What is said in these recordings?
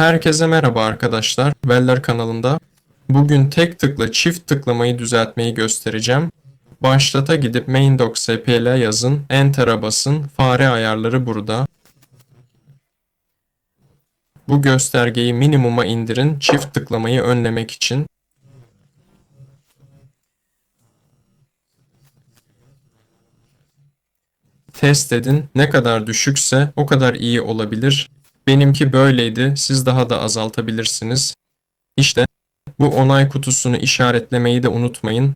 Herkese merhaba arkadaşlar. Weller kanalında. Bugün tek tıkla çift tıklamayı düzeltmeyi göstereceğim. Başlata gidip main.doc yazın, enter'a basın, fare ayarları burada. Bu göstergeyi minimuma indirin çift tıklamayı önlemek için. Test edin. Ne kadar düşükse o kadar iyi olabilir. Benimki böyleydi. Siz daha da azaltabilirsiniz. İşte bu onay kutusunu işaretlemeyi de unutmayın.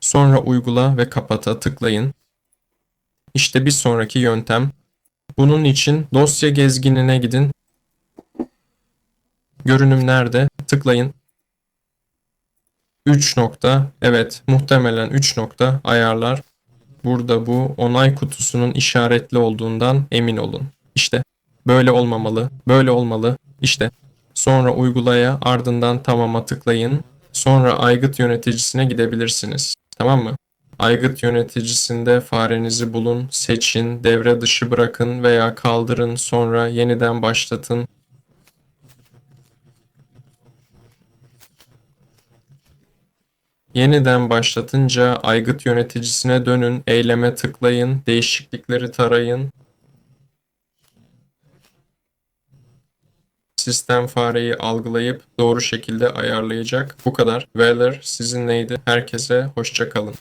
Sonra uygula ve kapata tıklayın. İşte bir sonraki yöntem. Bunun için dosya gezginine gidin. Görünüm nerede? Tıklayın. 3 nokta. Evet, muhtemelen 3 nokta ayarlar. Burada bu onay kutusunun işaretli olduğundan emin olun. İşte böyle olmamalı, böyle olmalı. İşte sonra uygulaya ardından tamama tıklayın. Sonra aygıt yöneticisine gidebilirsiniz. Tamam mı? Aygıt yöneticisinde farenizi bulun, seçin, devre dışı bırakın veya kaldırın, sonra yeniden başlatın. Yeniden başlatınca aygıt yöneticisine dönün, eyleme tıklayın, değişiklikleri tarayın. Sistem fareyi algılayıp doğru şekilde ayarlayacak. Bu kadar. Weller sizinleydi. Herkese hoşça kalın.